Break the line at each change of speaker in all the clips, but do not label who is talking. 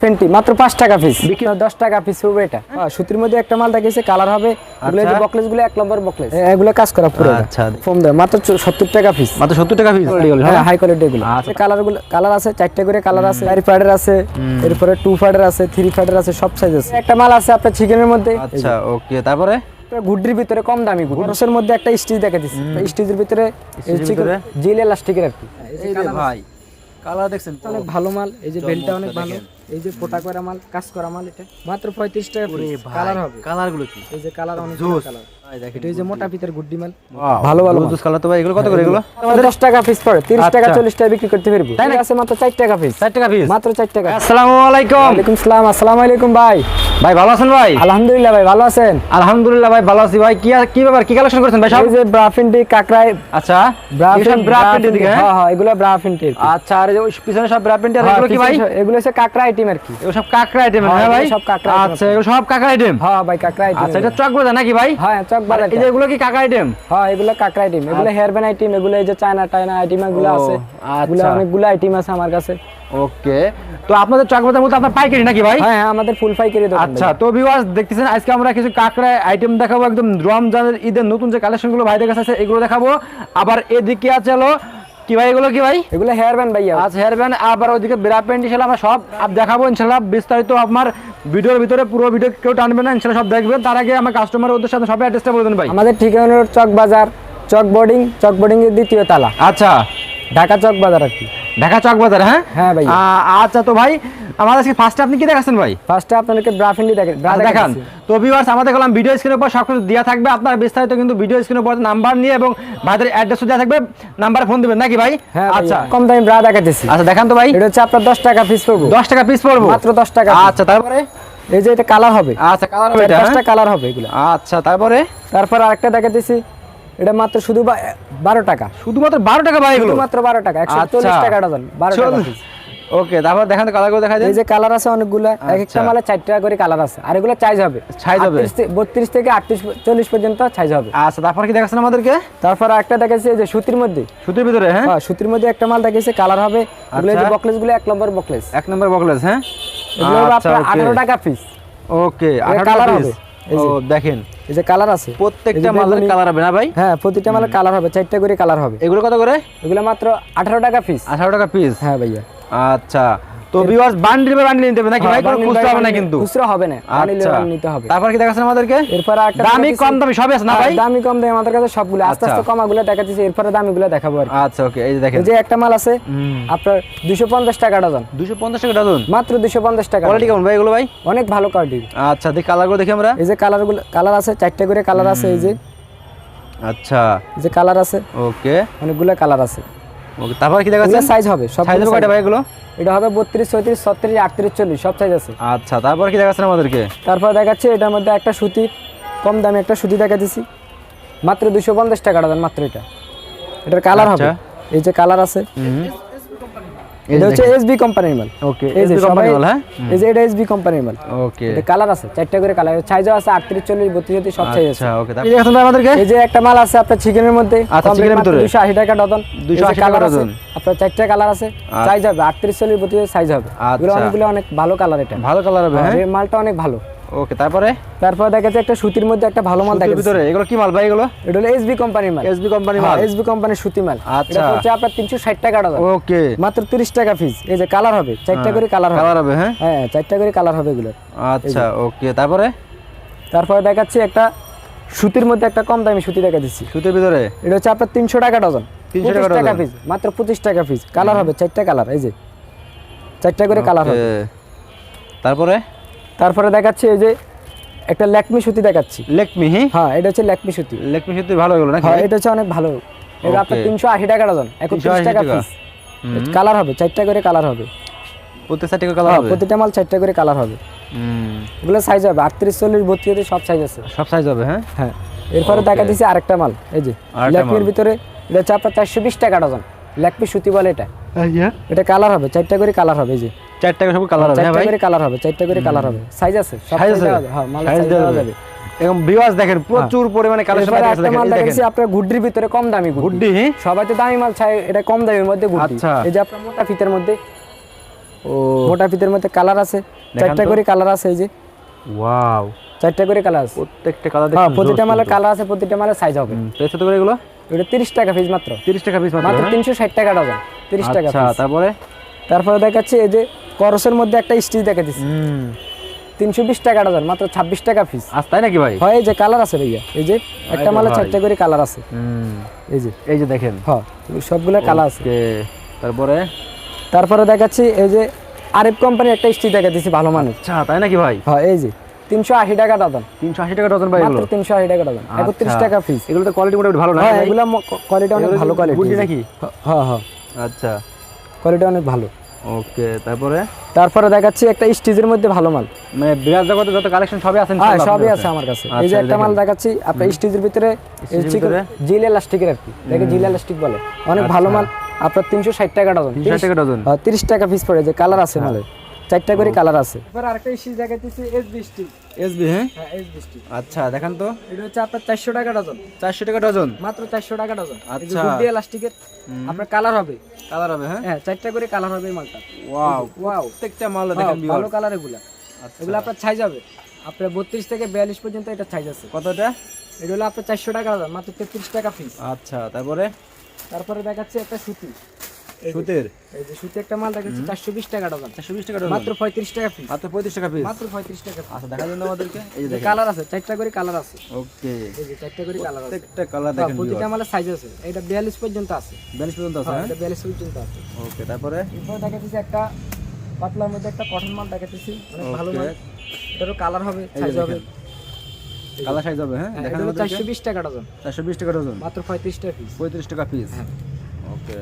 Fenty মাত্র পাঁচ টাকা পিস দশ টাকা পিস হবে এটা। হ্যাঁ, সুতির মধ্যে একটা মাল দেখিয়েছে কালার হবে। এগুলো যে বকলেসগুলো এক নম্বর বকলেস এগুলো কাজ করা পুরো।
আচ্ছা।
ফোম দেয় মাত্র সত্তর টাকা পিস
মাত্র সত্তর টাকা পিস
হ্যাঁ হাই কোয়ালিটি এগুলো।
আচ্ছা।
কালারগুলো কালার আছে চারটে করে কালার আছে। চারি ফাইডার আছে। এরপরে টু ফাইডার আছে থ্রি আছে সব সাইজ আছে। একটা মাল আছে আপনার চিকেনের মধ্যে।
আচ্ছা ওকে তারপরে?
গুড্রির ভিতরে কম দামি গুড। খরচের মধ্যে একটা স্টিচ দেখা দিচ্ছি স্টিচের ভিতরে
স্টিচের ভিতরে?
জিল এলাস্টিকের আর কি।
ভাই কালার দেখছেন
অনেক ভালো মাল। এই যে বেলটা অনেক ভালো। এই যে ফোটা করা মাল কাজ করা মাল এটা। মাত্র পঁয়ত্রিশ টাকা কালার হবে।
কালারগুলো কি?
এই যে কালার অনেক কালার যে মোটা পিতের গুড্ডি মাল।
ভালো
ভালো
জোস তো ভাই এগুলো কত করে এগুলো?
আমাদের দশ টাকা পিস পড়ে তিরিশ টাকা
আচ্ছা।
চল্লিশ টাকা বিক্রি করতে পারব। তাই আছে মাত্র চার টাকা পিস
ষাট টাকা পিস
মাত্র চার টাকা।
আসসালামু আলাইকুম।
ওয়ালাইকুম সালাম আসসালামু আলাইকুম ভাই।
ভাই ভালো আছেন ভাই?
আলহামদুলিল্লাহ ভাই ভালো আছেন?
আলহামদুলিল্লাহ ভাই ভালো আছি ভাই। কি কি ব্যাপার কি কালেকশন করেছেন ভাই সব?
এই যে ব্রাফিনটি কাকরাই
আচ্ছা।
ব্রাফিন
এসব ব্রা প্রিন্টের দিকে হ্যাঁ?
হ্যাঁ হ্যাঁ এগুলো ব্রাফিনটি
আচ্ছা আর যে পিছনে সব ব্রা প্রিন্ট আর এগুলো কি ভাই?
এগুলো হচ্ছে কাকরা আইটেম আর কি।
এগুলো সব কাকড়া আইটেম
হ্যাঁ,
হ্যাঁ ভাই
সব কাঁকড়া item
আচ্ছা এগুলো সব কাকড়া আইটেম
হ্যাঁ ভাই কাকরা আইটেম
আচ্ছা এটা নাকি ভাই?
হ্যাঁ
এই কি আইটেম
হ্যাঁ এগুলো কাকরা আইটেম এগুলো হেয়ার ব্যান্ড আইটেম এগুলো এই যে চায়না টায়না আইটেম এগুলো আছে। এগুলো
আচ্ছা।
অনেকগুলো আইটেম আছে আমার কাছে।
ওকে। তো আপনাদের মধ্যে আপনার পাইকারি নাকি ভাই?
হ্যাঁ হ্যাঁ আমাদের ফুল পাইকারি দোকান
আচ্ছা তো ভিউয়ার্স দেখতেছেন আজকে আমরা কিছু কাকড়া আইটেম দেখাবো একদম রমজানের ঈদের নতুন যে কালেকশনগুলো ভাইদের কাছে আছে এগুলো দেখাবো। আবার এদিকে আছে হলো কি ভাই এগুলো কি ভাই?
এগুলো হেয়ার ব্যান্ড ভাইয়া।
আজ হেয়ার ব্যান্ড আবার ওইদিকে বেড়া প্যান্ট ইনশাল্লাহ আমরা সব আপ দেখাবো ইনশাল্লাহ বিস্তারিত আমার ভিডিওর ভিতরে পুরো ভিডিও কেউ টানবে না ইনশাল্লাহ সব দেখবেন। তার আগে আমার কাস্টমার ওদের সাথে সবাই অ্যাড্রেসটা বলে দেন ভাই।
আমাদের ঠিকানা চক বাজার চক বোর্ডিং চক বোর্ডিং এর দ্বিতীয় তালা।
আচ্ছা।
ঢাকা চক বাজার আর কি।
ঢাকা চক বাজার হ্যাঁ?
হ্যাঁ ভাই।
আচ্ছা তো ভাই আমাদের আজকে ফার্স্টে আপনি কি দেখাচ্ছেন ভাই?
ফার্স্টে আপনাদেরকে ব্রাফিনটি দেখেন
দেখান। তো ভিউয়ার্স আমাদের দেখলাম ভিডিও স্ক্রিনের উপর সব কিছু দেওয়া থাকবে। আপনার বিস্তারিত কিন্তু ভিডিও স্ক্রিনের উপর নাম্বার নিয়ে এবং ভাইদের অ্যাড্রেসও দেওয়া থাকবে। নাম্বার ফোন দিবেন নাকি ভাই?
হ্যাঁ
আচ্ছা
আচ্ছা। কম দামি ব্রা দেখাতেছি
আচ্ছা দেখান তো ভাই।
এটা হচ্ছে আপনার দশ টাকা পিস পড়ব।
দশ টাকা পিস পড়ব?
মাত্র দশ টাকা
আচ্ছা তারপরে?
এই যে এটা কালার হবে।
আচ্ছা কালার হবে এটা,
পাঁচটা
হ্যাঁ?
কালার হবে এগুলো।
আচ্ছা তারপরে?
তারপর আরেকটা দেখাতেছি এটা মাত্র শুধু বারো টাকা।
শুধুমাত্র বারো টাকা ভাই এগুলো
শুধুমাত্র বারো টাকা একশো
আচ্ছা।
চল্লিশ টাকা ডজন বারো টাকা
ওকে তারপর দেখান তো কালার করে দেখা যায়
এই যে কালার আছে অনেকগুলো এক একটা
আচ্ছা।
মালে চার টাকা করে কালার আছে আর এগুলো চাইজ হবে।
Size হবে?
বত্রিশ থেকে আটত্রিশ চল্লিশ পর্যন্ত সাইজ হবে।
আচ্ছা তারপর কি দেখাচ্ছেন আমাদেরকে?
তারপর একটা দেখাচ্ছি যে সুতির মধ্যে।
সুতির ভিতরে হ্যাঁ?
হ্যাঁ সুতির মধ্যে একটা মাল দেখাইছে কালার হবে। এগুলো যে
আচ্ছা।
বকলেসগুলো এক নম্বর বকলেস
এক নম্বর বকলেস হ্যাঁ?
এগুলো
আচ্ছা,
আপনার
okay.
আঠারো টাকা পিস
ওকে
এটা
আঠারো
colour
পিস ও দেখেন।
এই যে কালার আছে।
প্রত্যেকটা মালের কালার হবে না ভাই?
হ্যাঁ প্রতিটা মালের কালার হবে চারটা করে কালার হবে।
এগুলো কত করে?
এগুলো মাত্র আঠারো টাকা পিস
আঠারো টাকা পিস
হ্যাঁ ভাইয়া।
আচ্ছা। তো ভিউয়ার্স বান্ডিল বাই বান্ডিল নিতে হবে নাকি? ভাই
হ্যাঁ,
কোনো খুচরা হবে না কিন্তু।
খুচরা হবে না bundle
আচ্ছা।
নিতে হবে।
তারপর কি আমাদেরকে?
এরপর একটা
দামি কম দামি সবই আছে না ভাই?
দামি কম দামি আমাদের কাছে সবগুলো। আস্তে
আচ্ছা।
আস্তে কমাগুলো দেখাচ্ছি এরপরে দামিগুলো দেখাবো আর
আচ্ছা ওকে এই যে দেখেন।
যে একটা মাল আছে আপনার দুশো পঞ্চাশ টাকা ডজন।
দুশো পঞ্চাশ টাকা ডজন?
মাত্র দুশো পঞ্চাশ টাকা
কোয়ালিটি কেমন ভাই এগুলো ভাই?
অনেক ভালো কোয়ালিটি
আচ্ছা দেখি কালারগুলো দেখি আমরা।
এই যে কালারগুলো কালার আছে চারটে করে কালার আছে এই যে।
আচ্ছা।
এই যে কালার আছে।
ওকে।
অনেকগুলো কালার আছে।
ওকে তারপর কি দেখাচ্ছেন?
সাইজ হবে সব
সাইজ হবে কয়টা ভাই এগুলো?
এটা হবে বত্রিশ ছত্রিশ ছত্রিশ আটত্রিশ চল্লিশ সব সাইজ আছে।
আচ্ছা তারপর কি দেখাচ্ছেন আমাদেরকে?
তারপর দেখাচ্ছে এটার মধ্যে একটা সুতি কম দামে একটা সুতি দেখা দিছি মাত্র দুশো পঞ্চাশ টাকা দাম মাত্র এটা। এটার কালার হবে।
আচ্ছা।
এই যে কালার আছে। এটা হচ্ছে এসবি কোম্পানির মাল।
ওকে
এই যে সবাই
মাল, হ্যাঁ?
এই যে এটা এসবি কোম্পানির মাল।
ওকে
এটা কালার আছে চারটা করে কালার আছে। সাইজও আছে আটত্রিশ চল্লিশ বত্রিশ সব সাইজ আছে।
আচ্ছা ওকে তাহলে এখন আমাদেরকে?
এই যে একটা মাল আছে আপনার চিকেনের মধ্যে
আচ্ছা, চিকেনের এর ভিতরে?
দুশো আশি টাকা ডজন।
280 টাকা ডজন।
আপনার চারটা কালার আছে সাইজ হবে আটত্রিশ চল্লিশ বত্রিশ সাইজ হবে। এগুলো
আচ্ছা।
অনেকগুলো অনেক ভালো কালার এটা।
ভালো কালার হবে হ্যাঁ?
এই মালটা অনেক ভালো।
ওকে তারপরে?
তারপর দেখা যাচ্ছে একটা সুতির মধ্যে একটা ভালো মাল দেখা
ভিতরে এগুলো কি মাল ভাই এগুলো?
এটা হলো এসবি কোম্পানির মাল।
এসবি কোম্পানি মাল।
এসবি কোম্পানির সুতি মাল।
আচ্ছা।
এটা হচ্ছে আপনার তিনশো ষাট টাকা ডজন
ওকে।
মাত্র তিরিশ টাকা পিস এই যে কালার হবে চারটা করে কালার হবে।
কালার হবে হ্যাঁ?
হ্যাঁ চারটা করে কালার হবে এগুলো
আচ্ছা ওকে তারপরে?
তারপরে দেখাচ্ছি একটা সুতির মধ্যে একটা কম দামি সুতি দেখা দিচ্ছি।
সুতির ভিতরে?
এটা হচ্ছে আপনার তিনশো টাকা ডজন।
300 টাকা
25 পিস মাত্র পঁচিশ টাকা পিস কালার হবে চারটা কালার এই যে। চারটা করে কালার হবে।
তারপরে?
তারপরে দেখাচ্ছি এই যে একটা ল্যাকমি সুতি দেখাচ্ছি।
লেকমি হি?
হ্যাঁ এটা হচ্ছে ল্যাকমি সুতি।
লেকমি সুতি ভালো এগুলো নাকি?
হ্যাঁ এটা হচ্ছে অনেক ভালো। এটা আপনার. তিনশো আশি টাকা ডজন একত্রিশ টাকা
টাকা।
পিস কালার হবে চারটা করে কালার হবে।
প্রত্যেক সাইড কালার
হ্যাঁ,
হবে?
প্রতিটা মাল চারটা করে কালার হবে।
হুম,
এগুলো সাইজ হবে আটত্রিশ চল্লিশ বত্রিশ সব সাইজ আছে।
সব সাইজ হবে হ্যাঁ?
হ্যাঁ এরপরে দেখা দিচ্ছে আরেকটা মাল এই যে ল্যাকমির ভিতরে এটা হচ্ছে আপনার চারশো বিশ টাকা ডজন। ল্যাকমি সুতি বলে এটা। এটা কালার হবে চারটা করে কালার হবে এই যে।
চার টাকা সব কালার হবে হ্যাঁ
চারটা
ভাই?
করে কালার হবে চারটা করে কালার হবে। সাইজ আছে সব
সাইজ আছে।
হ্যাঁ মাল
সাইজ দেওয়া যাবে।
যাবে।
এবং ভিউয়ার্স দেখেন প্রচুর পরিমাণে কালেকশন আছে
মাল
দেখেন।
আপনার গুড্ডির ভিতরে কম দামি গুড্ডি। সবাই তো দামি মাল চাই এটা কম দামের মধ্যে গুড্ডি।
আচ্ছা।
এই যে আপনার মোটা ফিতের মধ্যে
ও।
মোটা ফিতের মধ্যে কালার আছে চারটা করে কালার আছে এই যে।
ওয়াও
চারটা করে কালার আছে।
প্রত্যেকটা কালার
হ্যাঁ প্রতিটা মালের কালার আছে প্রতিটা মালের সাইজ হবে।
প্রাইস কত করে এগুলো?
এটা তিরিশ টাকা পিস মাত্র।
30 টাকা পিস মাত্র
মাত্র
হ্যাঁ?
তিনশো ষাট টাকা ডজন তিরিশ টাকা
আচ্ছা তারপরে?
তারপরে দেখাচ্ছি এই যে করসের মধ্যে একটা স্টিচ দেখা দিচ্ছি তিনশো বিশ টাকা ডজন মাত্র ছাব্বিশ টাকা
আজ তাই নাকি ভাই?
হয় এই যে কালার আছে ভাইয়া এই যে একটা মালে। চারটা করে কালার আছে। এই যে।
এই যে দেখেন।
হ্যাঁ সবগুলো কালার আছে।
তারপরে?
তারপরে দেখাচ্ছি এই যে আরিফ কোম্পানির একটা স্টিচ দেখা দিচ্ছি ভালো মানের।
আচ্ছা তাই নাকি ভাই?
হ্যাঁ এই যে। তিনশো আশি টাকা ডজন।
380 টাকা ডজন ভাই
মাত্র তিনশো আশি টাকা ডজন। একত্রিশ
আচ্ছা।
টাকা পিস
এগুলো তো কোয়ালিটি মোটামুটি ভালো না?
হ্যাঁ এগুলো কোয়ালিটি অনেক ভালো কোয়ালিটি
নাকি?
হ্যাঁ হ্যাঁ।
আচ্ছা।
কোয়ালিটি অনেক ভালো।
ওকে তারপরে?
তারপরে দেখাচ্ছি একটা স্টিজের মধ্যে ভালো মাল।
মানে বিরাট জগতে যত কালেকশন সবই আছে
হ্যাঁ সবই আছে আমার কাছে। এই
আচ্ছা,
যে একটা মাল দেখাচ্ছি আপনার স্টিজের ভিতরে? জিল এলাস্টিকের আর কি। দেখে জিল এলাস্টিক বলে। অনেক ভালো মাল। আপনার তিনশো ষাট টাকা ডজন।
360 টাকা ডজন?
হ্যাঁ, তিরিশ টাকা পিস পড়ে যে কালার আছে মালের। চারটা করে কালার আছে। এবার আরেকটা স্টিচ দেখাচ্ছি এসবি স্টিচ
এসবি হ্যাঁ?
হ্যাঁ এসবি
আচ্ছা দেখেন তো।
এটা হচ্ছে আপনার চারশো টাকা ডজন।
400 টাকা ডজন?
মাত্র চারশো টাকা ডজন।
আচ্ছা।
গুড এলাস্টিকের আপনার কালার হবে।
কালার হবে হ্যাঁ?
হ্যাঁ চারটা করে কালার হবে মালটা।
ওয়াও
ওয়াও
প্রত্যেকটা মাল দেখেন
ভালো কালার এগুলা।
আচ্ছা।
এগুলো আপনার সাইজ হবে। আপনার বত্রিশ থেকে বিয়াল্লিশ পর্যন্ত এটা সাইজ আছে।
কতটা?
এটা হলো আপনার চারশো টাকা ডজন মাত্র তেত্রিশ টাকা পিস
আচ্ছা তারপরে?
তারপরে দেখাচ্ছে একটা সুতি।
সুতের?
এই যে সুতি একটা মাল দেখাচ্ছে চারশো বিশ টাকা ডজন।
420 টাকা ডজন।
মাত্র পঁয়ত্রিশ টাকা পিস
মাত্র 35 টাকা পিস
মাত্র পঁয়ত্রিশ টাকা
আচ্ছা দেখা আমাদেরকে এই যে দেখেন।
কালার আছে চারটা করে কালার আছে।
ওকে।
এই যে চারটা করে কালার আছে।
প্রত্যেকটা কালার দেখেন
প্রতিটা মালের সাইজ আছে। এটা বিয়াল্লিশ পর্যন্ত আছে।
42 পর্যন্ত আছে
হ্যাঁ,
হ্যাঁ?
এটা বিয়াল্লিশ পর্যন্ত আছে।
ওকে তারপরে?
এরপরে দেখাচ্ছি একটা পাতলার মধ্যে একটা কটন মাল দেখাচ্ছি অনেক ভালো মাল। এটারও কালার হবে সাইজ হবে।
কালার সাইজ হবে হ্যাঁ?
হ্যাঁ,
দেখেন
এটা হলো
আমাদেরকে
চারশো বিশ টাকা ডজন।
420 টাকা ডজন।
মাত্র পঁয়ত্রিশ টাকা পিস
35 টাকা পিস
হ্যাঁ।
ওকে।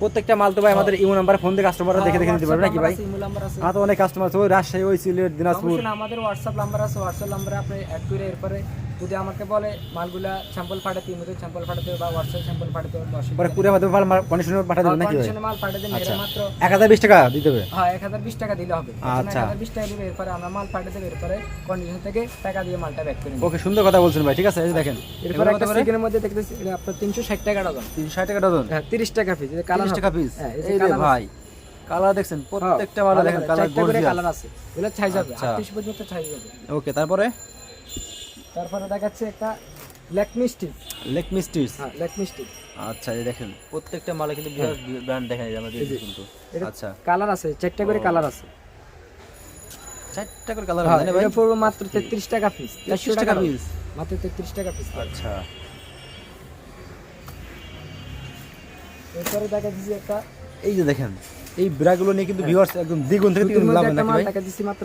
প্রত্যেকটা মাল তো ভাই আমাদের ইমো নাম্বার ফোন দিয়ে কাস্টমাররা দেখে দেখে নিতে পারবে নাকি ভাই?
হ্যাঁ
আমার তো অনেক কাস্টমার আছে ওই রাজশাহী ওই সিলেট দিনাজপুর।
আমাদের হোয়াটসঅ্যাপ নাম্বার আছে হোয়াটসঅ্যাপ নাম্বারে আপনি অ্যাড করে এরপরে যদি আমাকে বলে মালগুলা স্যাম্পল পাঠাতে ইমেলে স্যাম্পল পাঠাতে বা হোয়াটসঅ্যাপ স্যাম্পল পাঠাতে অসুবিধা
পরে কুরিয়ার মাধ্যমে মাল কন্ডিশনে পাঠা দেবেন নাকি
কন্ডিশনে মাল পাঠাতে
আচ্ছা।
মাত্র
এক হাজার বিশ টাকা দিতে হবে?
হ্যাঁ এক হাজার বিশ টাকা দিলে হবে।
আচ্ছা।
এক হাজার বিশ টাকা দিবে এরপরে আমরা মাল পাঠাতে দেবো এরপরে কন্ডিশন থেকে টাকা দিয়ে মালটা ব্যাক করে নিবো।
ওকে সুন্দর কথা বলছেন ভাই ঠিক আছে এই দেখেন।
এরপরে একটা সেকেন্ডের মধ্যে দেখতেছি এটা আপনার তিনশো ষাট টাকা ডজন।
তিনশো ষাট টাকা ডজন?
হ্যাঁ তিরিশ টাকা পিস এটা কালার
তিরিশ টাকা পিস
হ্যাঁ এই যে
রে ভাই কালার দেখছেন প্রত্যেকটা মাল
ভালো
দেখেন কালার গর্জিয়াস
কালার আছে। এগুলো হবে
আচ্ছা।
আটত্রিশ পর্যন্ত সাইজ হবে।
ওকে তারপরে?
তারপরে দেখাচ্ছে একটা হ্যাঁ
আচ্ছা এই দেখেন প্রত্যেকটা মালে কিন্তু ব্র্যান্ড দেখেন এই যে আমাদের কিন্তু। আচ্ছা।
কালার আছে চারটা করে কালার আছে।
চারটা করে কালার
হ্যাঁ,
ভাই?
পড়বে মাত্র তেত্রিশ টাকা পিস
33 টাকা piece?
মাত্র তেত্রিশ টাকা পিস
আচ্ছা।
এরপরে দেখা একটা
এই যে দেখেন এই ব্রাগুলো নিয়ে কিন্তু ভিউয়ার্স একদম দ্বিগুণ থেকে লাভ ভাই?
দেখা দিচ্ছি মাত্র।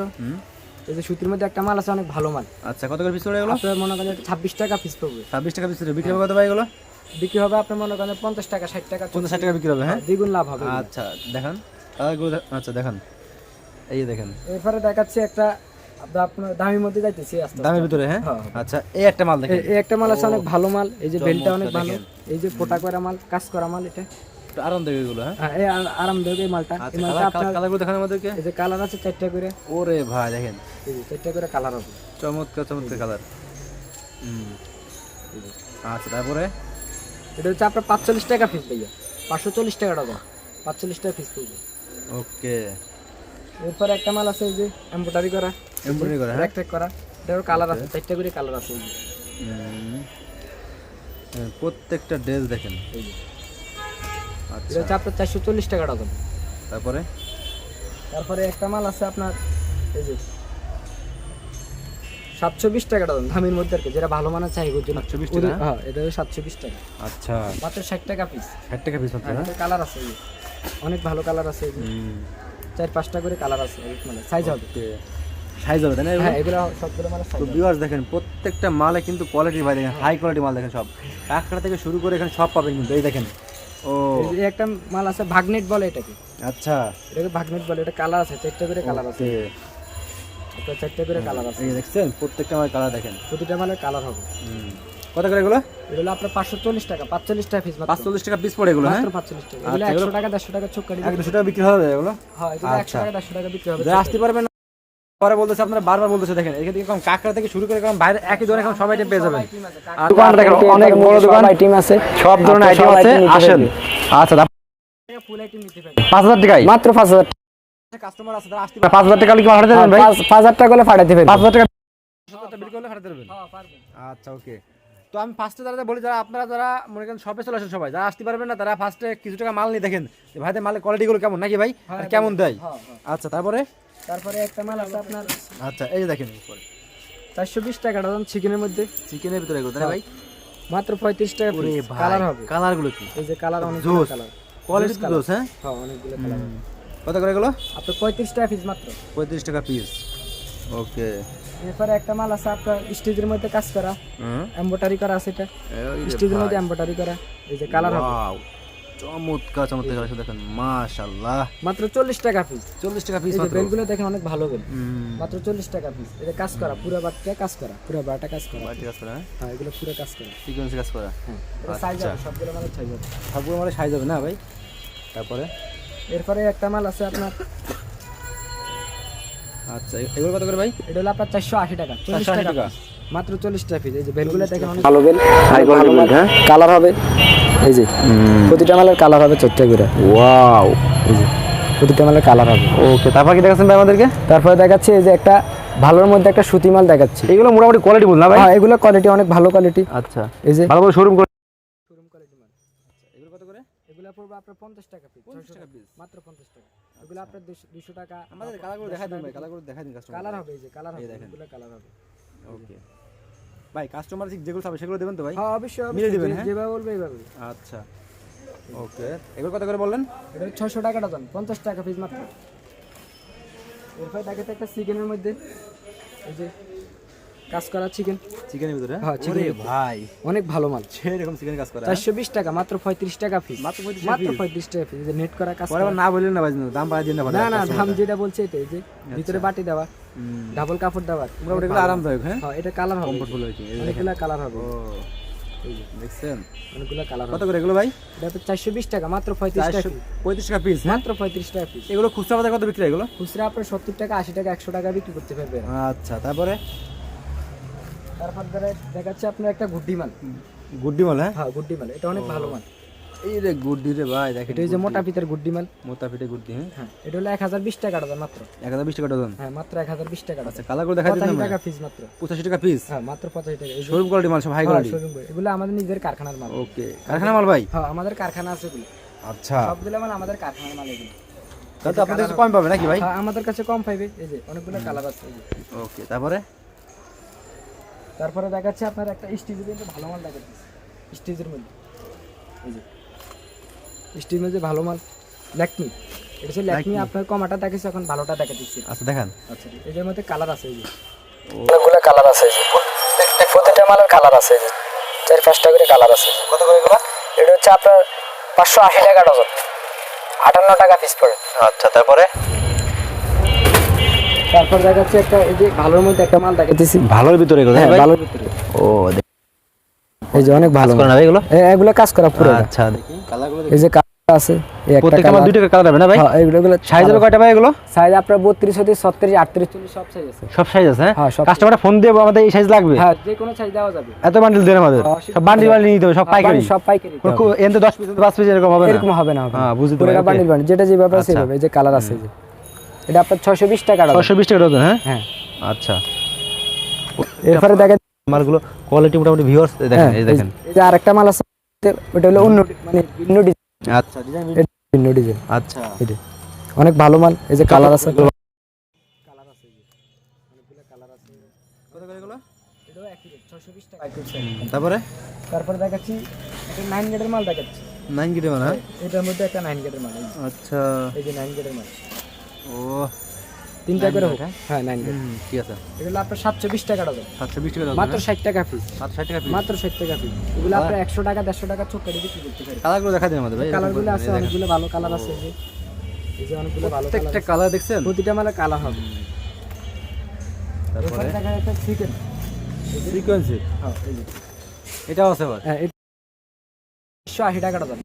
এই যে সুতির মধ্যে একটা মাল আছে অনেক ভালো মাল।
আচ্ছা কত করে পিস পড়ে এগুলো?
আপনার মনে করেন ছাব্বিশ টাকা পিস পড়বে।
ছাব্বিশ টাকা পিস বিক্রি হবে কত
বিক্রি হবে আপনার মনে করেন পঞ্চাশ টাকা ষাট টাকা
পঞ্চাশ ষাট টাকা বিক্রি হবে হ্যাঁ?
দ্বিগুণ লাভ হবে।
আচ্ছা দেখান। আচ্ছা দেখান। এই দেখেন।
এরপরে দেখাচ্ছি একটা আপনার দামের মধ্যে যাইতেছি।
দামের ভিতরে হ্যাঁ?
হ্যাঁ,
আচ্ছা এই একটা মাল দেখেন।
এই- এই একটা মাল আছে অনেক ভালো মাল। এই যে বেলটা অনেক ভালো। এই যে ফোটা করা মাল কাজ করা মাল এটা।
একটু আরাম এগুলো হ্যাঁ?
এই আরামদায়ক এই মালটা। এই মালটা আপনার
কালারগুলো দেখান আমাদেরকে।
এই যে কালার আছে চারটা করে।
ওরে ভাই দেখেন।
এই যে চারটা করে কালার হবে।
চমৎকার চমৎকার কালার। হুম। আচ্ছা তারপরে?
এটা হচ্ছে আপনার পাঁচচল্লিশ টাকা পিস ভাইয়া। পাঁচশো চল্লিশ টাকা টাকা পাঁচচল্লিশ টাকা পিস পড়বে
ওকে।
এরপরে একটা মাল আছে যে এমব্রয়ডারি করা।
এমব্রয়ডারি করা হ্যাঁ?
এটারও কালার আছে চারটা করে কালার আছে
প্রত্যেকটা ড্রেস দেখেন।
এই। এটা
আচ্ছা।
হচ্ছে আপনার চারশো চল্লিশ টাকা টাকা
তারপরে?
তারপরে একটা মাল আছে আপনার এই যে সাতশো বিশ টাকা ডজন দামের মধ্যে আর কি যেটা ভালো মানের চাই জন্য।
720 টাকা?
হ্যাঁ এটা সাতশো বিশ টাকা।
আচ্ছা।
মাত্র ষাট টাকা পিস
ষাট টাকা পিস হ্যাঁ
কালার আছে অনেক ভালো কালার আছে চার পাঁচটা করে কালার আছে মানে সাইজ হবে।
সাইজ হবে তাই না?
হ্যাঁ এগুলো সবগুলো মানে
তো ভিউয়ার্স দেখেন প্রত্যেকটা মালে কিন্তু কোয়ালিটি ভাই দেখেন হাই কোয়ালিটি মাল দেখেন সব। কাঁকড়া থেকে শুরু করে এখানে সব পাবেন কিন্তু এই দেখেন। ও।
এই একটা মাল আছে ভাগনেট বলে এটাকে।
আচ্ছা।
এটাকে ভাগনেট বলে এটা কালার আছে চারটা করে কালার আছে। এটা চারটা করে কালার আছে।
দেখছেন প্রত্যেকটা মাল কালার দেখেন।
প্রতিটা মালের কালার হবে।
কত করে এগুলো?
এটা হলো আপনার পাঁচশো চল্লিশ টাকা পাঁচচল্লিশ টাকা পিস
পাঁচচল্লিশ টাকা পিস পড়ে এগুলো হ্যাঁ?
পাঁচচল্লিশ টাকা। এগুলো
আচ্ছা,
একশো টাকা দেড়শো টাকা চোখ কাটি
এক টাকা বিক্রি হবে এগুলো?
হ্যাঁ একশো
আচ্ছা।
টাকা দেড়শো টাকা বিক্রি হবে।
আসতে পারবেন না, পরে বলতেছে আপনারা বারবার বলতেছে দেখেন এখান থেকে কম কাঁকড়া থেকে শুরু করে বাইরে একই ধরনের এখন সবাই পেয়ে যাবেন।
আর
দোকানটা দেখেন অনেক বড় দোকান।
আইটেম আছে।
সব ধরনের আইটেম আছে আসেন। আচ্ছা
ফুল আইটেম নিতে
হাজার টাকায়?
মাত্র পাঁচ হাজার
কাস্টমার আছে তারা আসতে পারে পাঁচ হাজার টাকা কি পাঠাতে দেবেন ভাই?
পাঁচ পাঁচ হাজার টাকা হলে পাঠাতে পারবেন।
পাঁচ হাজার টাকা বিল করলে পাঠাতে দেবেন আচ্ছা ওকে তো আমি ফার্স্টে যারা বলি যারা আপনারা যারা মনে করেন শপে চলে আসেন সবাই যারা আসতে পারবেন না তারা ফার্স্টে কিছু টাকা মাল নিয়ে দেখেন। ভাইদের মালের কোয়ালিটিগুলো কেমন? নাকি ভাই? কেমন দেয়? আচ্ছা তারপরে?
তারপরে একটা মাল আছে আপনার
আচ্ছা এই দেখেন
চারশো বিশ টাকা ডজন চিকেনের মধ্যে।
চিকেনের ভিতরে না ভাই?
মাত্র পঁয়ত্রিশ টাকা কালার হবে।
কালারগুলো কি?
এই যে কালার অনেক কালার।
কোয়ালিটি হ্যাঁ?
হ্যাঁ অনেকগুলো কালার।
কত করে এগুলো?
আপনার পঁয়ত্রিশ টাকা পিস মাত্র।
পঁয়ত্রিশ টাকা পিস ওকে।
এরপরে একটা মাল আছে আপনার স্টেজের মধ্যে কাজ করা। এম্বোটারি করা আছে এটা। স্টেজের মধ্যে এম্বোটারি করা। এই যে কালার হবে।
চমৎকার চমৎকার কালার দেখেন মাশাআল্লাহ।
মাত্র চল্লিশ টাকা পিস
চল্লিশ টাকা পিস মাত্র।
বেলগুলো দেখেন অনেক ভালো বেল মাত্র চল্লিশ টাকা পিস এটা কাজ করা পুরো বাটটা কাজ করা পুরো বাটা কাজ করা।
বাড়তি কাজ করা হ্যাঁ?
হ্যাঁ এগুলো পুরো কাজ করা।
সিকোয়েন্সে কাজ করা।
হ্যাঁ এটা সাইজ
আচ্ছা।
হবে সবগুলো মালের সাইজ হবে।
সবগুলো মানে সাইজ হবে না ভাই? তারপরে?
এরপরে একটা মাল আছে আপনার
আচ্ছা এগুলো কত করে ভাই?
এটা হলো আপনার চারশো আশি টাকা চল্লিশ
480
টাকা। মাত্র চল্লিশ টাকা পিস এই যে বেলগুলো দেখেন অনেক ভালো বেল ভালো
হ্যাঁ?
কালার হবে। এই যে প্রতিটা মালের কালার হবে চোদ্দ করে।
ওয়াও
এই যে প্রতিটা মালের কালার হবে।
ওকে তারপর কি দেখাচ্ছেন ভাই আমাদেরকে?
তারপরে দেখাচ্ছি এই যে একটা ভালোর মধ্যে একটা সুতি মাল দেখাচ্ছি।
এগুলো মোটামুটি কোয়ালিটি বল না ভাই?
হ্যাঁ এগুলো কোয়ালিটি অনেক ভালো কোয়ালিটি
আচ্ছা।
এই যে
ভালো করে শোরুম করে
শোরুম কোয়ালিটি মাল।
এগুলো কত করে?
এগুলো পড়বে আপনার পঞ্চাশ টাকা পিস
টাকা piece?
মাত্র পঞ্চাশ টাকা। এগুলো আপনার দুশো টাকা
আমাদের কালারগুলো দেখাই দিন ভাই কালারগুলো দেখাই দিন কাস্টমার
কালার হবে এই যে কালার হবে এগুলো কালার হবে।
ওকে ভাই কাস্টমার যেগুলো চাবে সেগুলো দেবেন তো ভাই?
হ্যাঁ অবশ্যই অবশ্যই,
দিবেন, হ্যাঁ?
যেভাবে বলবে এইভাবে।
আচ্ছা ওকে। এগুলো কত করে বললেন?
এটা ছশো টাকা ডজন পঞ্চাশ টাকা পিস মাত্র। এরপরে দেখাতে একটা চিকেনের মধ্যে। এই যে কাজ করা চিকেন
চিকেনের ভিতরে?
হ্যাঁ, ভিতরে।
ভাই।
অনেক ভালো মাল।
সেরকম চিকেন কাজ করা?
চারশো বিশ টাকা মাত্র পঁয়ত্রিশ টাকা পিস
মাত্র 35
মাত্র
piece?
পঁয়ত্রিশ টাকা পিস নেট করা কাজ করা।
না বললেন না ভাই দাম বাড়াই দিন না
না না দাম যেটা বলছে এটা এই যে ভিতরে বাটি দেওয়া। ডাবল কাপড় দেওয়া
মোটামুটি এগুলো আরামদায়ক হ্যাঁ?
হ্যাঁ এটা কালার হবে।
কমফোর্টফুল হয়েছে যে
কালার হবে।
ও দেখছেন?
অনেকগুলা কালার
কত করে এগুলো ভাই?
এটা তো চারশো বিশ টাকা মাত্র পঁয়ত্রিশ টাকা।
পঁয়ত্রিশ টাকা পিস হ্যাঁ?
মাত্র পঁয়ত্রিশ টাকা পিস
এগুলো খুচরা বাজার কত বিক্রি হয় এগুলো?
খুচরা আপনার সত্তর টাকা আশি টাকা একশো টাকা বিক্রি করতে পারবে
আচ্ছা তারপরে?
তারপর ধরে দেখাচ্ছে আপনার একটা গুড্ডি মাল।
গুড্ডি মাল হ্যাঁ?
হ্যাঁ গুড্ডি মাল। এটা অনেক ভালো মাল।
এই রে গুড্ডি রে ভাই দেখেন
এটা এই যে মোটা গুড্ডি মাল।
মোটা গুড্ডি হ্যাঁ?
হ্যাঁ এটা হলো এক হাজার বিশ টাকা ডজন মাত্র।
এক হাজার বিশ টাকা ডজন
হ্যাঁ মাত্র এক হাজার বিশ টাকা
আচ্ছা করে দেখা দিন
পঁচাশি
না
টাকা পিস মাত্র।
পঁচাশি টাকা পিস
হ্যাঁ মাত্র পঁচাশি টাকা। এই
শোরুম কোয়ালিটি মাল সব হাই
হ্যাঁ,
কোয়ালিটি
এগুলো আমাদের নিজের কারখানার মাল।
ওকে কারখানা মাল ভাই?
হ্যাঁ আমাদের কারখানা আছে এগুলো।
আচ্ছা।
সবগুলো মাল আমাদের কারখানার মাল এগুলো।
তাহলে আপনাদের কাছে কম পাবে নাকি ভাই?
হ্যাঁ আমাদের কাছে কম পাইবে। এই যে অনেকগুলো কালার আছে
ওকে তারপরে?
তারপরে দেখাচ্ছে আপনার একটা কিন্তু ভালো মাল দেখাচ্ছে। স্টিজের মধ্যে। এই যে। স্টিজের মধ্যে ভালো মাল ল্যাকমি। এটা হচ্ছে ল্যাকমি আপনার কমাটা দেখাচ্ছে এখন ভালোটা দেখা দিচ্ছে।
আচ্ছা দেখান।
আচ্ছা এটার মধ্যে কালার আছে এই যে। অনেকগুলো কালার আছে এই যে। প্রত্যেকটা- প্রতিটা মালের কালার আছে এই যে। চার পাঁচটা করে কালার আছে
কত করে এগুলো?
এটা হচ্ছে আপনার পাঁচশো আশি টাকা ডজন। আটান্ন টাকা পিস পড়ে।
আচ্ছা তারপরে?
তারপর দেখাচ্ছে একটা এই যে ভালোর মধ্যে একটা মাল দেখাচ্ছি
ভালোর ভিতরে এগুলো
হ্যাঁ ভালোর ভিতরে।
ও
এই যে অনেক ভালো
করে না এগুলো?
এগুলো কাজ করা পুরো
আচ্ছা দেখি। কালারগুলো
এই যে আছে
প্রত্যেকটা মাল
কালার
দুই টাকা কালার হবে না ভাই?
হ্যাঁ এগুলো
সাইজ হবে কয়টা ভাই এগুলো?
সাইজ আপনার বত্রিশ হতে ছত্রিশ আটত্রিশ চল্লিশ সব সাইজ আছে।
সব সাইজ আছে
হ্যাঁ,
ফোন দিয়ে আমাদের এই সাইজ লাগবে।
হ্যাঁ যে কোনো সাইজ দেওয়া যাবে।
এত বান্ডিল দেন আমাদের।
হ্যাঁ,
সব বান্ডিল বান্ডিল নিতে হবে সব পাইকারি।
সব পাইকারি।
এনতে 10 পিস 5 পিস এরকম হবে না।
এরকম হবে না
হ্যাঁ, বুঝতে
পুরো বান্ডিল বান্ডিল যেটা যেভাবে আছে
আচ্ছা।
সেভাবে এই যে কালার আছে যে। এটা আপনার ছয়শো বিশ টাকা ডজন।
620 টাকা ডজন হ্যাঁ?
হ্যাঁ।
আচ্ছা।
এরপরে দেখেন
মালগুলো কোয়ালিটি মোটামুটি ভিউয়ার্স দেখেন
হ্যাঁ,
এই দেখেন।
এই যে আরেকটা মাল আছে ওটা হলো অন্য মানে ভিন্ন
আচ্ছা। ডিজাইন
ভিন্ন ডিজাইন
আচ্ছা।
এটা অনেক ভালো মাল এই যে কালার আছে
কত করে এগুলো?
এটাও একই রেট ছয়শো বিশ টাকা।
তারপরে?
তারপরে দেখাচ্ছি একটা নাইন গেটের মাল দেখাচ্ছি।
9 মাল মানে
এটার মধ্যে একটা নাইন গেটের মাল
আচ্ছা।
এই যে নাইন গেটের মাল।
ও
তিনটা করে হোক। হ্যাঁ? নাইন
ঠিক আছে।
এগুলো আপনার সাতশো বিশ টাকা ডজন।
720 টাকা
মাত্র ষাট টাকা পিস
760 টাকা
মাত্র ষাট টাকা পিস এগুলো আপনার একশো টাকা দেড়শো টাকা ছোট কেটে বিক্রি করতে
কালারগুলো দেখা দিন আমাদের ভাই
কালারগুলো আছে অনেকগুলো ভালো কালার আছে এই যে। অনেকগুলো ভালো
প্রত্যেকটা কালার দেখছেন?
প্রতিটা মালের কালার হবে।
তারপরে?
দেখা যাচ্ছে চিকেন হ্যাঁ এই যে।
এটাও আছে আবার?
হ্যাঁ একশো আশি টাকা ডজন।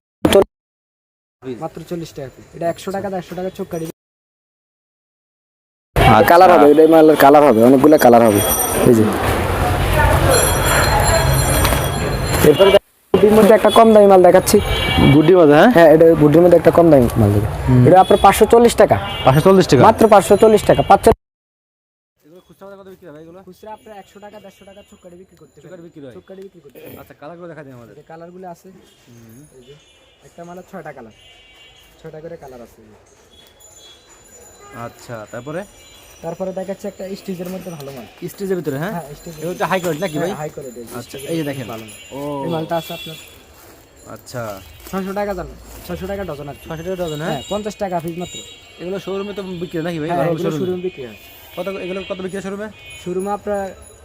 মাত্র চল্লিশ টাকা এটা একশো টাকা দেড়শো টাকা চোখ কাটি কালার হবে এটা মালের কালার হবে অনেকগুলো কালার হবে। এই যে। এরপরে দেখ- মধ্যে একটা কম দামি মাল দেখাচ্ছি।
গুড্ডি বাজে হ্যাঁ?
হ্যাঁ এটা গুটির মধ্যে একটা কম দামি মাল দেবে এটা আপনার পাঁচশো চল্লিশ টাকা।
পাঁচশো চল্লিশ টাকা?
মাত্র পাঁচশো চল্লিশ টাকা
খুচরা বাজারে কত বিক্রি হয় ভাই এগুলো?
খুচরা আপনার একশো টাকা দেড়শো টাকা চুক্কারি বিক্রি করতে
চুক্কারি বিক্রি হয়?
চুক্কারি বিক্রি করতে
আচ্ছা কালারগুলো দেখা দিন আমাদের।
কালারগুলো আছে। একটা মালের ছয়টা কালার ছয়টা করে কালার আছে। এই যে।
আচ্ছা তারপরে?
তারপরে দেখাচ্ছে একটা স্টেজের মধ্যে ভালো মাল।
স্টেজের ভিতরে হ্যাঁ?
হ্যাঁ স্টিজ
হাই কোয়ালিটি নাকি ভাই?
হাই দেয়
আচ্ছা এই যে দেখেন। ও।
এই মালটা আছে আপনার
আচ্ছা।
ছয়শো টাকা জানো ছয়শো টাকা ডজন আর কি।
ছশো টাকা ডজন হ্যাঁ?
হ্যাঁ পঞ্চাশ টাকা পিস মাত্র।
এগুলো শোরুমে তো বিক্রি হয় নাকি ভাই?
হ্যাঁ এগুলো? শোরুম বিক্রি হয়।
কত এগুলো কত বিক্রি হয় শোরুমে
শোরুমে আপনার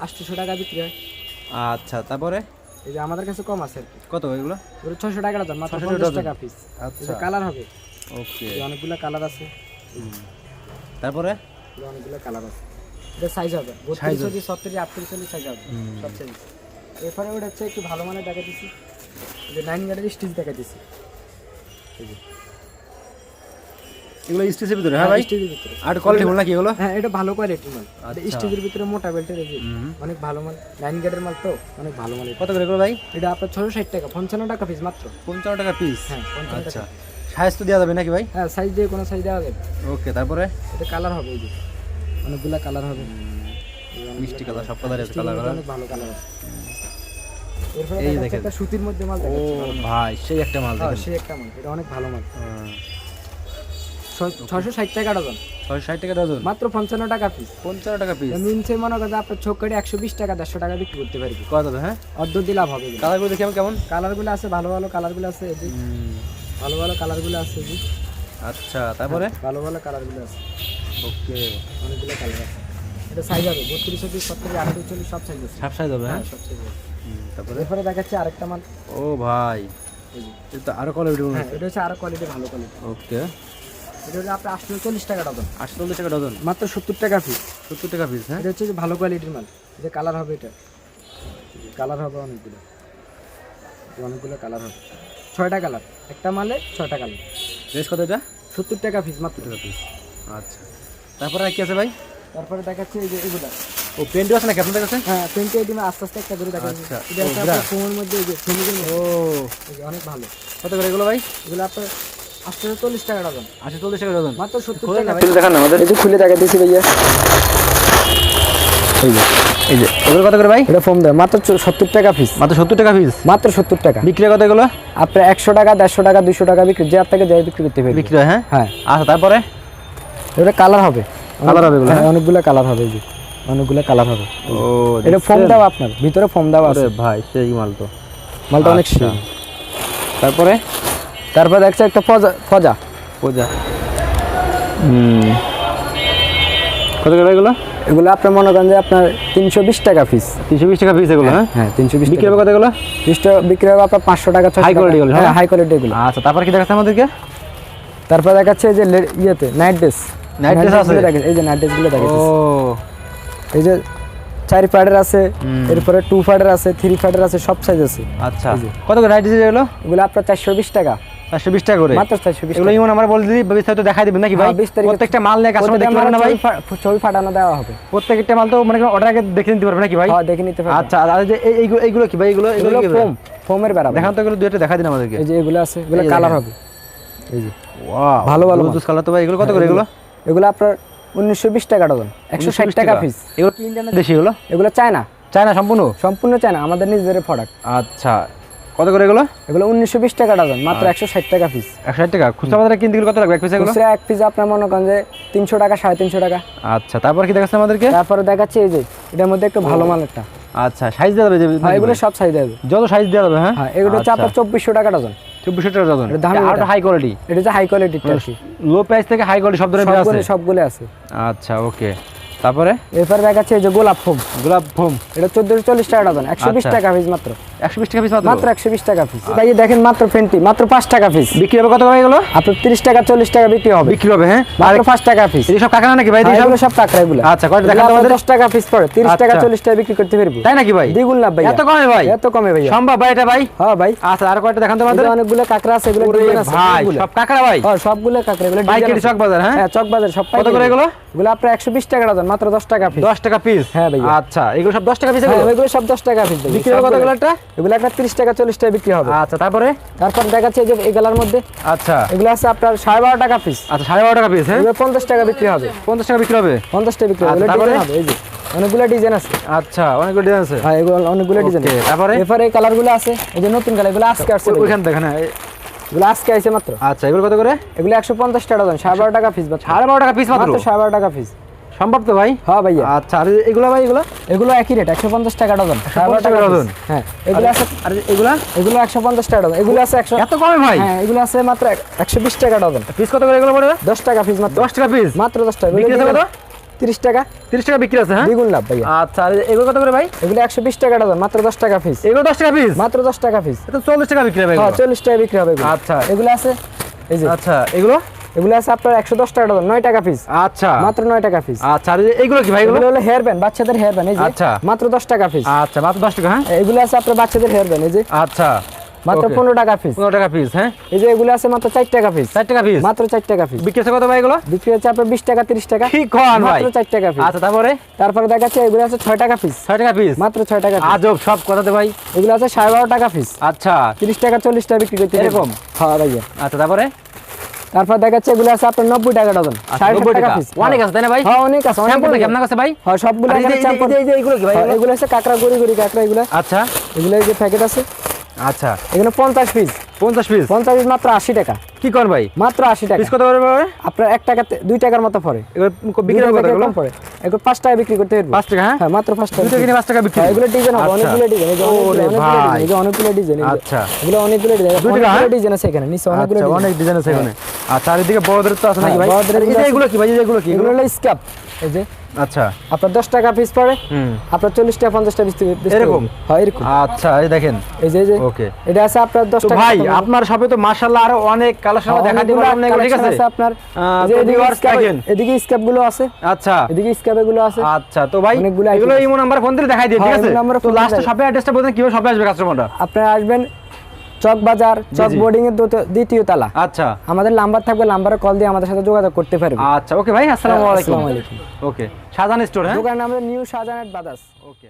আটশোশো টাকা বিক্রি হয়।
আচ্ছা তারপরে?
এই যে আমাদের কাছে কম আছে
কত এগুলো?
ওগুলো ছয়শো টাকা ডজন মাত্র
600
পঞ্চাশ টাকা পিস
আচ্ছা।
কালার হবে।
ওকে
অনেকগুলো কালার আছে।
তারপরে?
অনেকগুলো কালার আছে। এটা সাইজ হবে। বত্রিশ চল্লিশ সত্তরিশ আটত্রিশ চল্লিশ সাইজ হবে। সব সাইজ এরপরে ওটা হচ্ছে একটু ভালো মানের দেখা দিচ্ছি। যে নাইন গার্ডের স্টিচ দেখা দিচ্ছি।
এগুলো স্টেজের ভিতরে হ্যাঁ ভাই?
স্টিচের ভিতরে।
আর কোয়ালিটি ভালো নাকি এগুলো?
হ্যাঁ এটা ভালো কোয়ালিটির মাল।
আচ্ছা।
স্টিচের ভিতরে মোটা বেল্টের এই অনেক ভালো মাল। নাইন গার্ডের মাল তো অনেক ভালো মাল।
কত করে এগুলো ভাই?
এটা আপনার ছশো ষাট টাকা পঞ্চান্ন টাকা পিস মাত্র।
পঞ্চান্ন টাকা পিস
হ্যাঁ
আচ্ছা। সাইজ তো দেওয়া যাবে নাকি ভাই?
হ্যাঁ সাইজ দিয়ে কোনো সাইজ দেওয়া যাবে
ওকে তারপরে?
এটা কালার হবে এই যে। অনেকগুলা কালার হবে।
মিষ্টি কালার সব কালার আছে
কালার
কালার
অনেক ভালো কালার আছে। এরপরে
এই
দেখাচ্ছে
দেখেন।
একটা সুতির মধ্যে মাল
ও ভাই সেই একটা মাল
হ্যাঁ,
দেখেন।
সেই একটা মাল। এটা অনেক ভালো মাল।
হ্যাঁ।
ছশো ষাট টাকা ডজন।
ছয়শো ষাট টাকা ডজন?
মাত্র পঞ্চান্ন টাকা পিস
পঞ্চান্ন টাকা পিস
মিনসে মনে করেন আপনার ছোক করে একশো বিশ টাকা দেড়শো টাকা বিক্রি করতে পারবি।
কত হ্যাঁ?
অর্ধ দিয়ে লাভ হবে
কালারগুলো দেখি কেমন?
কালারগুলো আছে ভালো ভালো কালারগুলো আছে। ভালো ভালো কালারগুলো আছে জি।
আচ্ছা তারপরে?
ভালো ভালো কালারগুলো আছে।
ওকে
অনেকগুলো কালার আছে। এটা সাইজ হবে বত্রিশ চল্লিশ সত্তর আটত্রিশ চল্লিশ সব সাইজ আছে।
সাপ সাইজ হবে হ্যাঁ?
হ্যাঁ সব সাইজ
হুম, তারপরে?
এরপরে দেখাচ্ছে আরেকটা মাল।
ও ভাই। এটা তো আরও কোয়ালিটি
হ্যাঁ এটা হচ্ছে আরও কোয়ালিটি ভালো কোয়ালিটি
ওকে।
এটা হচ্ছে আপনার আটশো চল্লিশ টাকা ডজন
আটশো চল্লিশ টাকা ডজন
মাত্র সত্তর টাকা পিস
সত্তর টাকা পিস হ্যাঁ?
এটা হচ্ছে ভালো কোয়ালিটির মাল। যে কালার হবে এটা। কালার হবে অনেকগুলো। অনেকগুলো কালার হবে। ছয়টা কালার একটা মালে ছয়টা কালার
ড্রেস কত এটা?
সত্তর টাকা পিস মাত্র।
টাকা পিস আচ্ছা। তারপরে আর কি আছে ভাই?
তারপরে দেখাচ্ছে এই যে এগুলো।
ও পেন্টও আছে নাকি আপনাদের কাছে?
হ্যাঁ পেন্টে এদিকে আস্তে আস্তে একটা করে দেখাচ্ছে।
আচ্ছা,
এটা আপনার মধ্যে এই যে মধ্যে
ও।
এই যে অনেক ভালো।
কত করে এগুলো ভাই?
এগুলো আপনার আটশো চল্লিশ টাকা ডজন।
আটশো চল্লিশ টাকা ডজন।
মাত্র সত্তর টাকা।
দেখান আমাদের
এই যে খুলে দেখা দিয়েছি ভাইয়া। এই যে
এই যে এগুলো কত করে ভাই?
এটা ফোম দেয় মাত্র সত্তর টাকা পিস
মাত্র সত্তর টাকা পিস
মাত্র সত্তর টাকা।
বিক্রি কত এগুলো?
আপনার একশো টাকা দেড়শো টাকা দুশো টাকা বিক্রি যে থেকে যাই বিক্রি করতে পারবে
বিক্রি হয় হ্যাঁ? আচ্ছা তারপরে?
এটা কালার হবে।
Colour হবে
হ্যাঁ অনেকগুলো কালার হবে এই যে। অনেকগুলো কালার হবে।
ও
এটা ফোম দেওয়া আপনার। ভিতরে ফোম দেওয়া আছে।
ভাই সেই মাল তো।
মালটা অনেক
আচ্ছা। তারপরে?
তারপর দেখছে একটা ফজা ফজা।
পূজা হুম। কত করে এগুলো?
এগুলো আপনার মনে করেন যে আপনার তিনশো বিশ টাকা পিস
তিনশো বিশ টাকা পিস এগুলো হ্যাঁ?
হ্যাঁ তিনশো বিশ
বিক্রি হবে কত এগুলো?
পিসটা বিক্রি হবে আপনার পাঁচশো টাকা
High quality
হ্যাঁ?
হ্যাঁ?
হাই কোয়ালিটি এগুলো।
আচ্ছা তারপর কি দেখাচ্ছে আমাদেরকে?
তারপর দেখাচ্ছে এই যে ইয়েতে নাইট ড্রেস
নাইট dress আছে?
এই যে নাইট ড্রেসগুলো
ও।
এই যে চারি ফাডের আছে এরপরে টু ফাডের আছে থ্রি ফাডের আছে সব সাইজ আছে।
আচ্ছা। কত করে রাইট দিয়েছে এগুলো?
এগুলো আপনার চারশো বিশ টাকা।
চারশো বিশ টাকা করে।
মাত্র চারশো বিশ
এগুলো ইমন আমার বলে দিলি বিস্তারিত দেখাই দিবেন নাকি ভাই?
হ্যাঁ, 20 তারিখে-
প্রত্যেকটা মাল নিয়ে কাস্টমার দেখতে পারবেন না ভাই?
ছবি ফাটানো দেওয়া হবে।
প্রত্যেকটা মাল তো মানে অর্ডার আগে দেখে নিতে পারবে নাকি ভাই?
হ্যাঁ দেখে নিতে পারবেন
আচ্ছা আর যে এইগুলো এইগুলো কি ভাই? এগুলো এগুলো
এগুলো
কি ভাই?
ফোম ফোমের বেড়া
দেখান তো এগুলো দুইটা দেখা দিন আমাদেরকে।
এই যে এগুলো আছে এগুলো কালার হবে। এই যে।
ওয়াও
ভালো ভালো মাল।
কালার তো ভাই এগুলো কত করে এগুলো
এগুলো? আপনার উনিশশো বিশ টাকা ডজন একশো ষাট টাকা পিস
এগুলো কি ইন্ডিয়ান দেশি এগুলো?
এগুলো চায়না।
চায়না সম্পূর্ণ?
সম্পূর্ণ চায়না আমাদের নিজেদের প্রোডাক্ট
আচ্ছা কত করে এগুলো?
এগুলো উনিশশো বিশ টাকা ডজন মাত্র একশো ষাট টাকা পিস
একশো ষাট টাকা। খুচরা বাজারে কিনতে গেলে কত লাগবে? এক পিস এগুলো?
এক পিস আপনার মনে করেন যে তিনশো টাকা সাড়ে তিনশো টাকা।
আচ্ছা তারপর কি দেখাচ্ছে আমাদেরকে?
তারপরে দেখাচ্ছে এই যে এটার মধ্যে একটু ভালো মাল একটা।
আচ্ছা সাইজ দেওয়া যাবে
হ্যাঁ এগুলো সব সাইজ দেবে
যত সাইজ দেওয়া যাবে হ্যাঁ?
হ্যাঁ এগুলো হচ্ছে আপনার চব্বিশশো টাকা ডজন।
চব্বিশশো টাকা ডজন।
এটা
হাই কোয়ালিটি
এটা। হচ্ছে হাই কোয়ালিটির আর কি।
লো প্রাইস থেকে হাই কোয়ালিটি সব ধরনের
সবগুলো আছে?
আচ্ছা ওকে তারপরে?
এরপর দেখাচ্ছে এই যে গোলাপ ফুল
গোলাপ ফোম।
এটা চোদ্দশো চল্লিশ টাকা ডজন। একশো বিশ
আচ্ছা।
টাকা পিস মাত্র।
একশো বিশ টাকা পিস মাত্র?
মাত্র একশো বিশ টাকা পিস ভাই দেখেন মাত্র ফেন্টি মাত্র পাঁচ টাকা পিস
বিক্রি হবে কত করে এগুলো?
আপনার তিরিশ টাকা চল্লিশ টাকা বিক্রি হবে।
বিক্রি হবে হ্যাঁ?
মাত্র পাঁচ টাকা পিস
এই সব কাকা না নাকি ভাই? এই সব?
কাঁকড়া এগুলো।
আচ্ছা, কয়টা দেখান আমাদের?
দশ টাকা পিস পড়ে। তিরিশ টাকা
আচ্ছা।
চল্লিশ টাকা বিক্রি করতে পারব।
তাই নাকি ভাই?
দ্বিগুণ লাভ ভাই
এত কমে ভাই?
এত কমে ভাইয়া।
সম্ভব ভাই এটা ভাই?
হ্যাঁ ভাই।
আচ্ছা আর কয়টা দেখান তো আমাদের
অনেকগুলো কাঁকড়া আছে এগুলো
ভাই সব কাকড়া ভাই?
হ্যাঁ সবগুলো কাঁকড়া এগুলো ডিজাইন
চক বাজার হ্যাঁ?
হ্যাঁ চক বাজার সব
কত করে। এগুলো?
এগুলো আপনার একশো বিশ টাকা ডজন মাত্র দশ টাকা পিস
দশ টাকা পিস
হ্যাঁ ভাই
আচ্ছা এগুলো সব দশ টাকা পিস
হ্যাঁ
এগুলো
সব দশ টাকা পিস
বিক্রি হবে কত এগুলো একটা
এগুলো একটা তিরিশ টাকা চল্লিশ টাকা বিক্রি হবে।
আচ্ছা তারপরে?
তারপর দেখাচ্ছে এই যে এই গালার মধ্যে।
আচ্ছা।
এগুলো আছে আপনার সাড়ে বারো টাকা পিস
আচ্ছা সাড়ে বারো টাকা পিস হ্যাঁ?
এগুলো পঞ্চাশ টাকা বিক্রি হবে।
পঞ্চাশ টাকা বিক্রি হবে?
পঞ্চাশ টাকা বিক্রি হবে।
আচ্ছা, তারপরে?
এই যে। অনেকগুলো ডিজাইন আছে।
আচ্ছা অনেকগুলো ডিজাইন আছে?
হ্যাঁ এগুলো অনেকগুলো ডিজাইন
তারপরে?
এরপরে এই কালারগুলো আছে। এই যে নতুন কালার এগুলো আজকে আসছে
ওই- ওইখান
এগুলো আজকে আইছে মাত্র।
আচ্ছা এগুলো কত করে?
এগুলো একশো পঞ্চাশ টাকা দাম সাড়ে বারো টাকা পিস
সাড়ে বারো টাকা পিস মাত্র?
মাত্র সাড়ে বারো টাকা পিস
সম্ভব তো ভাই?
হ্যাঁ ভাইয়া।
আচ্ছা আর এগুলো ভাই এগুলো?
এগুলো একই রেট একশো পঞ্চাশ টাকা ডজন।
150 টাকা ডজন?
হ্যাঁ এগুলো আছে
আর এগুলা?
এগুলো একশো পঞ্চাশ টাকা ডজন। এগুলো আছে একশো
এত কমে ভাই?
হ্যাঁ এগুলো আছে মাত্র একশো বিশ টাকা ডজন।
পিস কত করে এগুলো পড়বে
দশ টাকা পিস মাত্র।
দশ টাকা পিস
মাত্র দশ টাকা।
বিক্রি আছে কত?
তিরিশ টাকা।
তিরিশ টাকা বিক্রি আছে হ্যাঁ?
দ্বিগুণ লাভ ভাই
আচ্ছা এগুলো কত করে ভাই?
এগুলো একশো বিশ টাকা ডজন মাত্র দশ টাকা পিস
এগুলো দশ টাকা পিস
মাত্র দশ টাকা পিস
এটা চল্লিশ টাকা বিক্রি হবে
হ্যাঁ। চল্লিশ টাকা বিক্রি হবে
আচ্ছা।
এগুলো আছে এই যে
আচ্ছা এগুলো?
এগুলো আছে আপনার একশো দশ টাকা নয় টাকা পিস
আচ্ছা
মাত্র নয় টাকা পিস
আচ্ছা এগুলো কি ভাই এগুলো
এগুলো হলো হেয়ার ব্যান্ড বাচ্চাদের হেয়ার ব্যান্ড এই যে
আচ্ছা।
মাত্র দশ টাকা পিস
আচ্ছা মাত্র দশ টাকা হ্যাঁ
এগুলো আছে আপনার বাচ্চাদের হেয়ার ব্যান্ড এই যে
আচ্ছা
মাত্র পনেরো টাকা পিস
পনেরো টাকা পিস হ্যাঁ
এই যে এগুলো আছে মাত্র চার টাকা পিস
চার টাকা পিস
মাত্র চার টাকা পিস
বিক্রি কত ভাই এগুলো
বিক্রি হচ্ছে আপনার বিশ টাকা তিরিশ টাকা
কি কন ভাই
চার টাকা পিস
আচ্ছা তারপরে
তারপরে দেখাচ্ছে এগুলো আছে ছয় টাকা পিস
ছয় টাকা পিস
মাত্র ছয় টাকা
আজব সব কথাতে ভাই
এগুলো আছে সাড়ে বারো টাকা পিস
আচ্ছা
তিরিশ টাকা চল্লিশ টাকা বিক্রি করতে
এরকম?
হ্যাঁ ভাইয়া
আচ্ছা তারপরে
তারপর দেখাচ্ছে এগুলো আছে আপনার নব্বই টাকা ডজন
আচ্ছা,
সাড়ে
90
টাকা।
অনেক আছে তাই না ভাই?
হ্যাঁ অনেক আছে অনেক
স্যাম্পল দেখি আপনার কাছে ভাই।
হ্যাঁ সবগুলো
কি ভাই?
হ্যাঁ?
এগুলো
আছে কাঁকড়া গুড়ি গুড়ি কাঁকড়া এগুলো।
আচ্ছা।
এগুলো এই যে প্যাকেট আছে।
আচ্ছা।
এগুলো পঞ্চাশ পিস
পঞ্চাশ পিস
পঞ্চাশ পিস মাত্র আশি টাকা।
কি কর ভাই?
মাত্র আশি টাকা।
পিস কত করে পড়বে
আপনার এক টাকা দুই টাকার মতো পড়ে।
এগুলো বিক্রি হবে
টাকা
কত
পড়ে। এগুলো পাঁচ টাকা বিক্রি করতে পারব।
পাঁচ টাকা হ্যাঁ?
হ্যাঁ মাত্র পাঁচ টাকা
দুটো কিনে পাঁচ টাকা বিক্রি
হ্যাঁ, এগুলো ডিজাইন হবে
আচ্ছা।
অনেকগুলো ডিজাইন
ওরে ভাই।
যে অনেকগুলো ডিজাইন
আচ্ছা।
এগুলো অনেকগুলো ডিজাইন অনেকগুলো
হ্যাঁ?
ডিজাইন আছে এখানে নিচে অনেকগুলো
আচ্ছা,
ডিজাইন।
অনেক ডিজাইন আছে এখানে। আচ্ছা আর এদিকে বড়দের তো আছে নাকি ভাই?
এগুলো
এগুলো কি ভাই? এগুলো কি?
এগুলো হলো স্ক্যাপ। এই যে।
আচ্ছা।
আপনার দশ টাকা পিস পড়ে
হুম।
আপনার চল্লিশ টাকা পঞ্চাশ টাকা পিস
এরকম?
হয় এরকম।
আচ্ছা এই দেখেন।
এই যে এই যে।
ওকে।
এটা আছে আপনার দশ টাকা
ভাই আপনার শপে তো মাশাআল্লাহ আরও অনেক কালেকশন দেখা
অনেকগুলো
ঠিক আছে?
আপনার। এদিকে স্ক্যাপগুলো আছে।
আচ্ছা।
এদিকে স্ক্যাপগুলো আছে।
আচ্ছা তো ভাই এগুলো ইমো নাম্বার ফোন দিলে দেখাই দিন ঠিক
হ্যাঁ,
আছে? তো লাস্ট শপে অ্যাড্রেসটা বলতে কীভাবে শপে আসবে কাস্টমাররা
আপনারা আসবেন চক বাজার চক বোর্ডিং এর দ্বিতীয়- তালা।
আচ্ছা।
আমাদের নাম্বার থাকবে নাম্বারে কল দিয়ে আমাদের সাথে যোগাযোগ করতে পারবে।
আচ্ছা ওকে ভাই আসসালামু
হ্যাঁ,
আলাইকুম। ওকে শাহজাহান স্টোর হ্যাঁ?
দোকানের নাম নিউ শাহজাহান বাদাস
ওকে